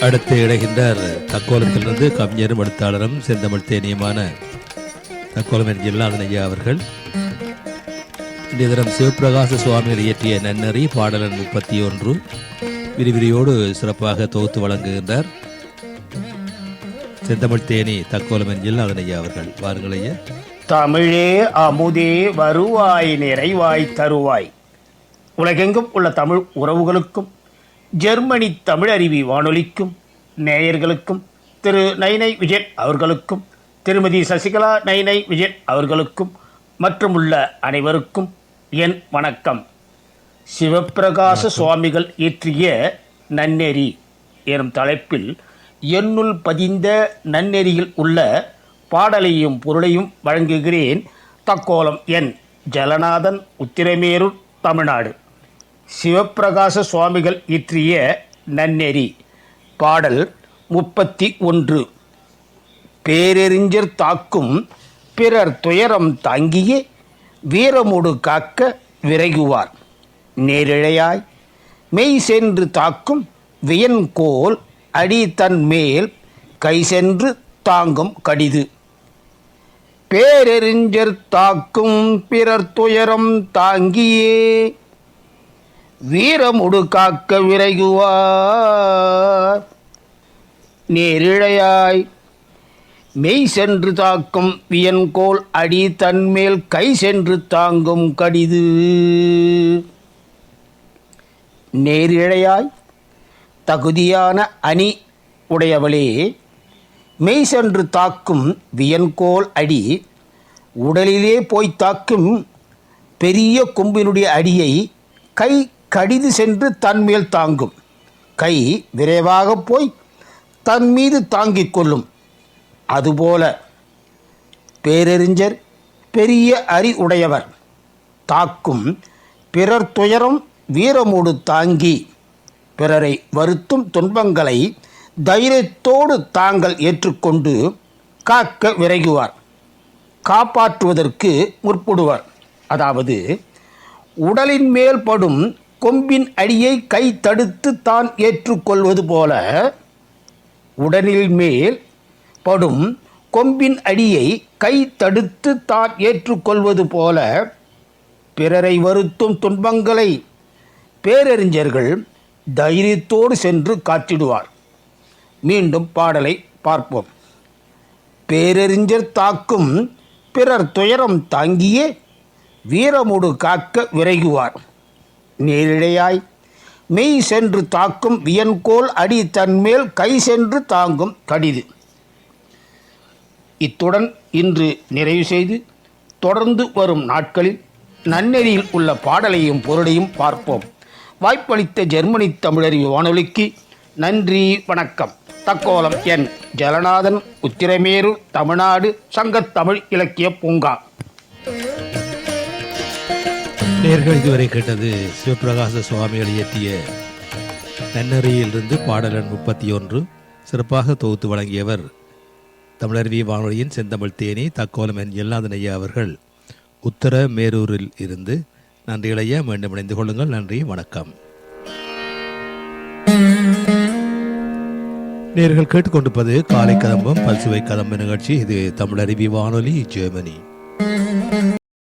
அடுத்து இடைகின்றார் தக்கோலத்திலிருந்து கவிஞரும் எழுத்தாளரும் செந்தமிழ் தேனியமான தக்கோலம் ஜில்லாதன் ஐயா அவர்கள். இன்றைய தினம் சிவபிரகாச சுவாமிகள் இயற்றிய நன்னறி பாடலன் முப்பத்தி ஒன்று விரிவிரியோடு சிறப்பாக தொகுத்து வழங்குகின்றார் செந்தமிழ் தேனி தக்கோலம் ஜில்லாதன் ஐயா அவர்கள். வாருங்கள் ஐயா. தமிழே அமுதே வருவாய் நிறைவாய் தருவாய். உலகெங்கும் உள்ள தமிழ் உறவுகளுக்கும் ஜெர்மனி தமிழ் அறிவி வானொலிக்கும் நேயர்களுக்கும் திரு நைனை விஜயன் அவர்களுக்கும் திருமதி சசிகலா நைனை விஜயன் அவர்களுக்கும் மற்றும் உள்ள அனைவருக்கும் என் வணக்கம். சிவப்பிரகாச சுவாமிகள் இயற்றிய நன்னெறி எனும் தலைப்பில் என்னுள் பதிந்த நன்னெறியில் உள்ள பாடலையும் பொருளையும் வழங்குகிறேன் தக்கோலம் என் ஜலநாதன் உத்திரமேரூர் தமிழ்நாடு. சிவப்பிரகாச சுவாமிகள் இயற்றிய நன்னெறி. பாடல் முப்பத்தி ஒன்று. பேரெறிஞர் தாக்கும் பிறர் துயரம் தாங்கியே வீரமோடு காக்க விரைகுவார். நேரிழையாய் மெய் சென்று தாக்கும் வியன்கோல் அடி தன் மேல் கை சென்று தாங்கும் கடிது. பேரெறிஞர் தாக்கும் பிறர் துயரம் தாங்கியே வீரமுடு காக்க விரைகுவார். நேரிழையாய் மெய் சென்று தாக்கும் வியன்கோல் அடி தன்மேல் கை சென்று தாங்கும் கடிது. நேரிழையாய் தகுதியான அணி உடையவளே மெய் சென்று தாக்கும் வியன்கோல் அடி உடலிலே போய் தாக்கும் பெரிய கொம்பினுடைய அடியை கை கடிது சென்று தன்மேல் தாங்கும். கை விரைவாக போய் தன் மீது தாங்கிக் கொள்ளும். அதுபோல பேரறிஞர் பெரிய அறி உடையவர் தாக்கும் பிறர் துயரம் வீரமோடு தாங்கி பிறரை வருத்தும் துன்பங்களை தைரியத்தோடு தாங்கள் ஏற்றுக்கொண்டு காக்க விரைகுவார். காப்பாற்றுவதற்கு முற்படுவார். அதாவது உடலின் மேல் படும் கொம்பின் அடியை கை தடுத்து தான் ஏற்றுக்கொள்வது போல உடலில் மேல் படும் கொம்பின் அடியை கை தடுத்து தான் ஏற்றுக்கொள்வது போல பிறரை வருத்தும் துன்பங்களை பேரறிஞர்கள் தைரியத்தோடு சென்று காத்திடுவார் மீண்டும் பாடலை பார்ப்போம். பேரறிஞர் தாக்கும் பிறர் துயரம் தாங்கியே வீரமுடு காக்க விரைகுவார். நேரிழையாய் மெய் சென்று தாக்கும் வியன்கோல் அடி தன்மேல் கை சென்று தாங்கும் கடிது. இத்துடன் இன்று நிறைவு செய்து தொடர்ந்து வரும் நாட்களில் நன்னெறியில் உள்ள பாடலையும் பொருளையும் பார்ப்போம். வாய்ப்பளித்த ஜெர்மனி தமிழறிவு வானொலிக்கு நன்றி வணக்கம். தக்கோலம் என் ஜலநாதன் உத்திரமேரு தமிழ்நாடு சங்கத் தமிழ் இலக்கிய பூங்கா. நேர்கள் இதுவரை கேட்டது சிவபிரகாச சுவாமிகள் இயற்றிய நன்னறியிலிருந்து பாடலன் முப்பத்தி ஒன்று சிறப்பாக தொகுத்து வழங்கியவர் தமிழருவி வானொலியின் செந்தமிழ் தேனி தக்கோலம் என் எல்லாதன் ஐயா அவர்கள். உத்தர மேரூரில் இருந்து நன்றிகள் மீண்டும் இணைந்து கொள்ளுங்கள். நன்றி வணக்கம். நேர்கள் கேட்டுக்கொண்டிருப்பது காலை கதம்பம் பல்சுவை கதம்பு நிகழ்ச்சி. இது தமிழருவி வானொலி ஜெர்மனி.